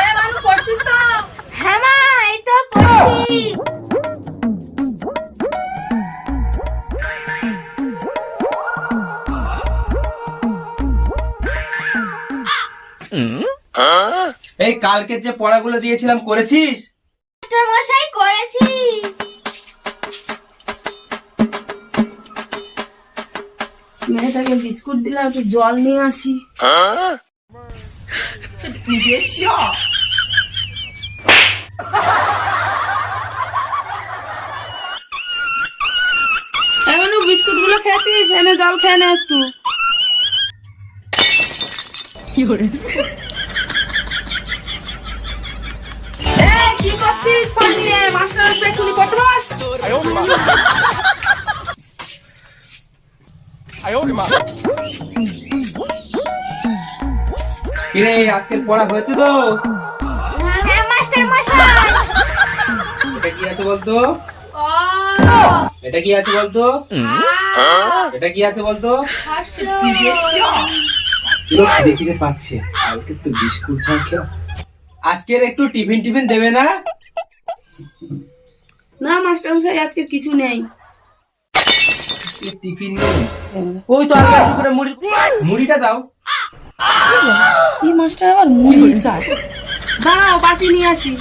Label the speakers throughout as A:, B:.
A: এ মানু করছিস তো?
B: হ্যাঁ মা এই তো পড়ছি।
C: এই কালকে যে পড়াগুলো দিয়েছিলাম করেছিস?
B: মাস্টার মশাই করেছি।
A: মেয়েটাকে বিস্কুট দিলাম একটু জল নিয়ে আসি। এমন বিস্কুটগুলো খেয়েছিস এনে জল খেয়ে নে একটু। এই, কি করছিস? নিয়ে মাস্টার আসবে এক্ষুনি পড়তে বস
C: কিরে আজকের পড়া হয়েছে তো?
B: হ্যাঁ মাস্টার মশাই।
C: এটা কি আছে বলতো? এটা কি আছে বলতো? এটা কি আছে বলতো? খিদে পাচ্ছে। কালকে তো বিস্কুট ছাড় খেয়ে আজকের একটু টিফিন টিফিন দেবে না?
A: না মাস্টার মশাই আজকে কিছু নেই।
C: টিফিন নেই? ওই তো করে মুড়ি মুড়িটা দাও।
A: এই মাস্টার আবার মুড়ি চায় দাঁড়াও বাটি নিয়ে আসি।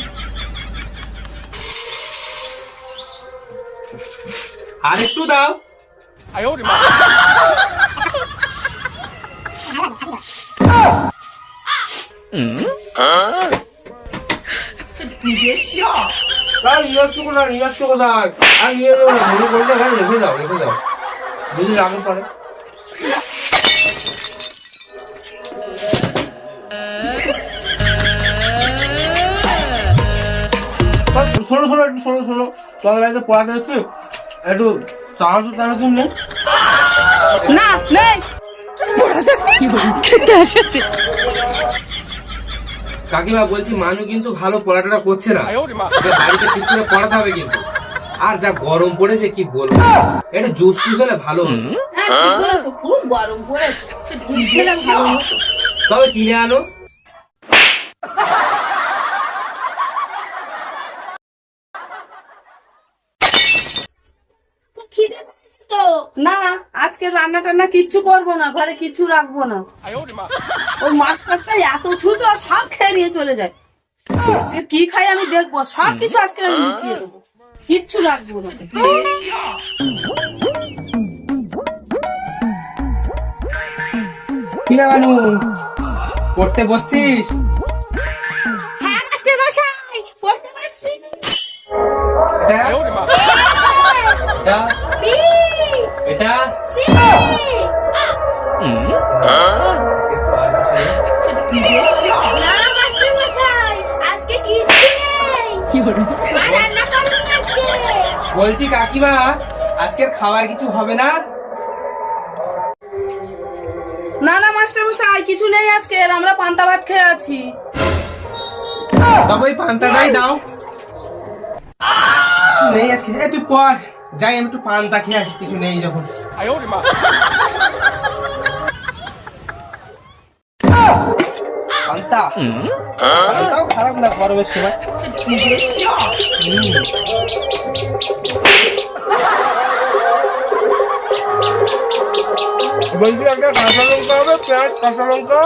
C: আর একটু দাও। আর নিয়ে যাব না মনে করলে রেখে দাও রেখে দাও। যদি রাখো পরে শোনো শোনো একটু শোনো শোনো তোমাদের বাড়িতে পড়াতে এসছি। একটু চানাচুর টানাচুর নেই
A: না নেই।
C: কাকিমা বলছি মানু কিন্তু ভালো পড়াটা করছে না। বাড়িতে ঠিক করে পড়াতে হবে কিন্তু। আর যা গরম পড়েছে কি বলব? এটা জুস টুস হলে ভালো হতো
A: হ্যাঁ ঠিক বলেছ খুব গরম পড়েছে।
C: তবে কিনে আনো।
A: না আজকে রান্না টান্না কিচ্ছু করব না ঘরে কিচ্ছু রাখব না। ওই মাছটা এত ছুঁচ আর সব খেয়ে নিয়ে চলে যায়। কি খাই আমি দেখব সব কিছু আজকে আমি লুকিয়ে দেবো। কিচ্ছু রাখব না।
C: মানু পড়তে বসছিস?
B: হ্যাঁ মাস্টার মশাই পড়তে পারছি
C: এটা? এটা? বলছি কাকিমা আজকের খাবার কিছু হবে না?
A: না না মাস্টার মশাই কিছু নেই আজকে আমরা পান্তা ভাত খেয়ে আছি।
C: তবে ওই পান্তাটাই দাও। নেই আজকে। এ তুই পড়। যাই আমি একটু পান্তা খেয়ে আসি কিছু নেই যখন। পান্তা পান্তাও খারাপ না গরমের সময় বলছি একটা কাঁচা লঙ্কা হবে পেঁয়াজ কাঁচা লঙ্কা?